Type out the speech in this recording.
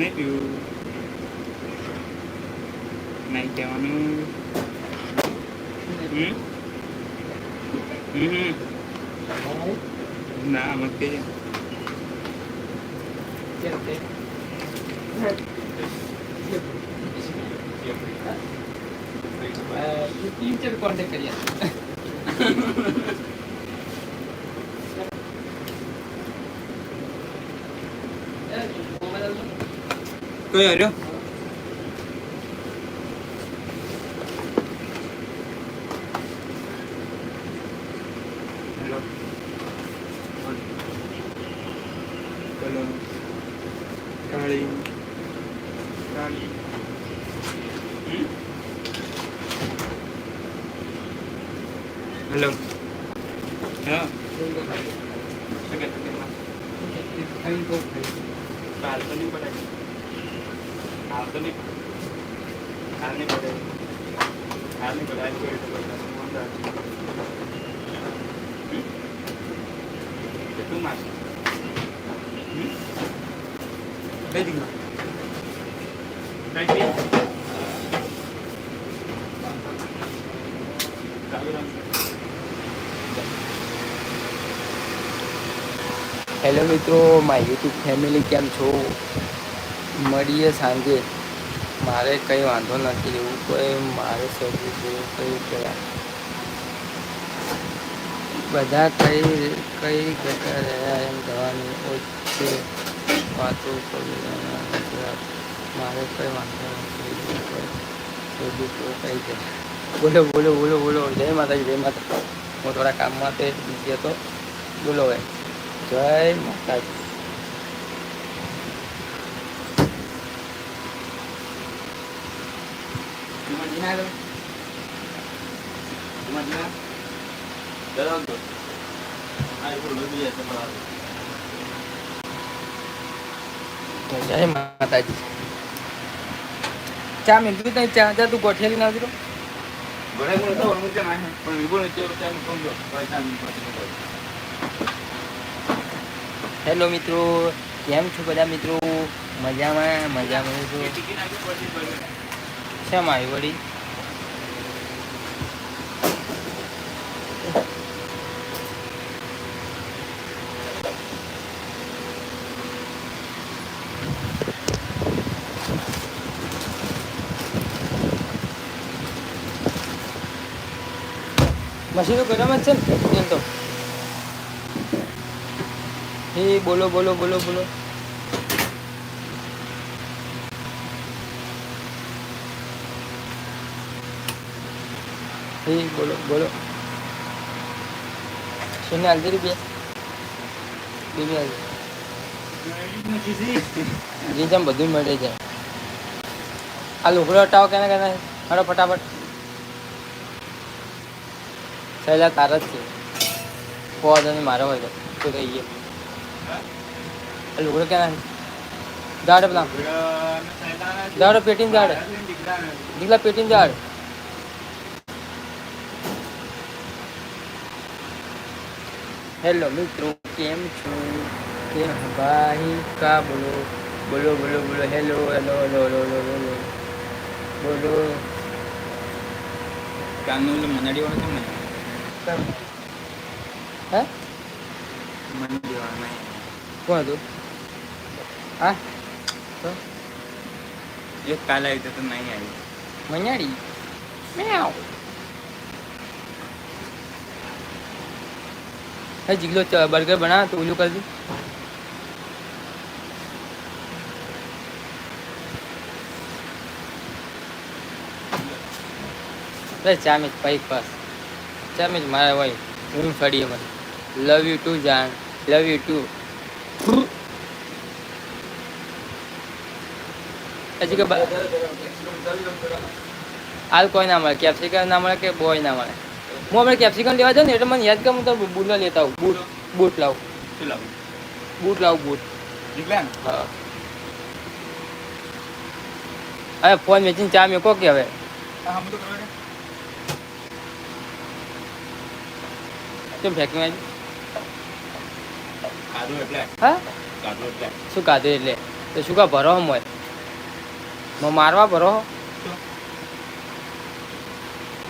નહીં પીવું નહીં કહેવાનું હમ હમ ના મત કહીએ ટીચર કોન્ટેક્ટ કરીએ કોઈ હર્યો હેલો બોલો કાળી કાળી હમ? હેલો હા શું કહે છે? ખાઈ તો ખાઈ હાલ તો નહીં પડાય હાલ તો માસ? કઈ દીકરો. હેલો મિત્રો માય યુટ્યુબ ફેમિલી કેમ છો? મળીએ સાંજે. મારે કંઈ વાંધો નથી, એવું કોઈ મારે સગું જેવું કંઈ ગયા બધા કઈ કઈ જતા રહ્યા એમ કહેવાની ઓછે વાતો. મારે કંઈ વાંધો નથી, એવું કોઈ. જાય બોલો બોલો બોલો બોલો. જય માતાજી, જય માતા હું થોડા કામમાં તે બીજી હતો. બોલો ભાઈ. જય માતાજી. Imagina lo. Imagina. Dalawa Ay, sa parado. જય માતાજી ચા મીઠું તઈ ચા જા તું ગોઠિયાલી ના દીધો siya mo kondo. Right now, mo pa hello મિત્રો કેમ છો બધા મિત્રો મજામાં મજામાં છો શેમ આવી વળી? મશીનો ગરમ જ છે ને? તો. હે બોલો બોલો બોલો બોલો. હે બોલો બોલો. શૂન્ય હાલતી રૂપિયા? બીબી હાલતી જીજામ બધું મળી જાય આ લુગડો હટાવો કેને કેને હડો ફટાફટ. સહેલા તાર જ છે. પોદ અને મારો હોય તો. કહીએ? આ લુગડો કેના દાડ પેલા. દાડ પેટીને દાડ દીકલા પેટીને દાડ હેલો મિત્રો કેમ છો? કેમ ભાઈ? કા બોલો? બોલો બોલો બોલો hello hello hello hello hello hello બોલો. કાનૂન મનાડી વાળો કેમ હે? મનાડી વાળો કોણ હતું? હા? તો? એક કાલ આવી તો નહીં આવી. મኛડી મેવ હે, જીગલો બર્ગર બના તો ઓલું કરી દે બસ ચામીજ પૈક પાસ ચામીજ મારા ભાઈ હું ફરી મને. લવ યુ ટુ જાન. લવ યુ ટુ હજી કે હાલ કોઈ ના મળે, કેપ્સિકમ ના મળે કે બોય ના મળે? હું હમણાં કેપ્સિકમ લેવા જાઉં ને એટલે મને યાદ કે હું તો બુલો લેતા આવું. બૂટ બૂટ લાવું. શું લાવું? બૂટ લાવું બૂટ. નીકળ્યા ને? હા. હવે ફોન વેચીને ચા મેકો કે હવે? કેમ ફેંકી મેં ખાધું એટલે. હા? એટલે. શું કાધું એટલે? તો શું કા ભરો હોય? મારવા ભરો?